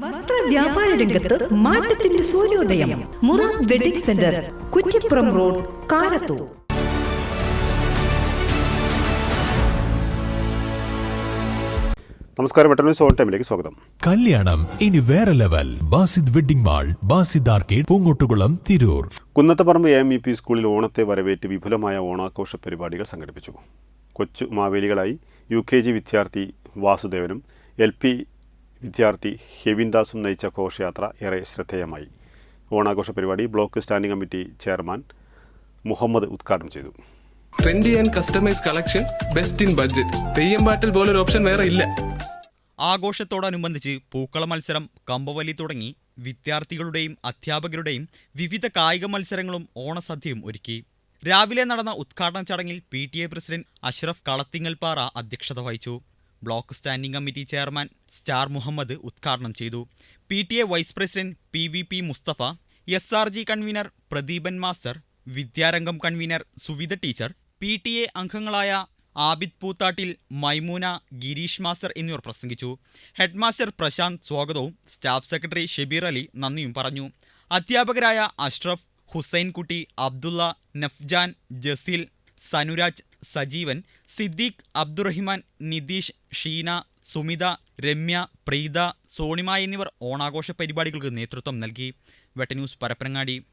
വസ്ത്ര വ്യാപാര രംഗത്ത് മാറ്റത്തിന്റെ സൂര്യോദയം. മുറ wedding centre Kuttippuram road Karathur. നമസ്കാരം ടൈമിലേക്ക് സ്വാഗതം. കല്യാണം ഇനി വേറെ level. Basid wedding mall Basid arcade Poongottukulam Tirur. Kunnathaparamba A M E P സ്കൂളിൽ ഓണത്തെ വരവേറ്റ് വിപുലമായ ഓണാഘോഷ പരിപാടികൾ സംഘടിപ്പിച്ചു. കൊച്ചു മാവേലികളായി യു കെ ജി വിദ്യാർത്ഥി വാസുദേവനും എൽ പി വിദ്യാർത്ഥി ഹെവിൻദാസും നയിച്ച ഘോഷയാത്ര ഏറെ ശ്രദ്ധേയമായി. ഓണാഘോഷ പരിപാടി block standing committee chairman Muhammad ഉദ്ഘാടനം ചെയ്തു. Trendy and customise collection best in budget. Theyyam പാട്ടിൽ പോലൊരു ഓപ്ഷൻ വേറെ ഇല്ല. ആഘോഷത്തോടനുബന്ധിച്ച് പൂക്കള മത്സരം കമ്പവലി തുടങ്ങി വിദ്യാർത്ഥികളുടെയും അധ്യാപകരുടെയും വിവിധ കായിക മത്സരങ്ങളും ഓണസദ്യയും ഒരുക്കി. രാവിലെ നടന്ന ഉദ്ഘാടന ചടങ്ങിൽ P T A president Ashraf Kalathingalpara അധ്യക്ഷത വഹിച്ചു. Block standing committee chairman star Muhammad ഉദ്ഘാടനം ചെയ്തു. P T A vice president P V P Musthafa S R G convener Pradeepan master Vidyarangam convener Suvidha teacher P T A അംഗങ്ങളായ Abid Poothattil Maimoona Gireesh master എന്നിവർ പ്രസംഗിച്ചു. Headmaster Prashant സ്വാഗതവും staff secretary Shebeer Ali നന്ദിയും പറഞ്ഞു. അധ്യാപകരായ അഷ്റഫ് ഹുസൈൻകുട്ടി അബ്ദുള്ള നഫ്ജാൻ ജസീൽ സനുരാജ് സജീവൻ സിദ്ദീഖ് അബ്ദുറഹിമാൻ നിതീഷ് ഷീന സുമിത രമ്യ പ്രീത സോണിമ എന്നിവർ ഓണാഘോഷ പരിപാടികൾക്ക് നേതൃത്വം നൽകി. വെട്ടന്യൂസ് പരപ്പനങ്ങാടി.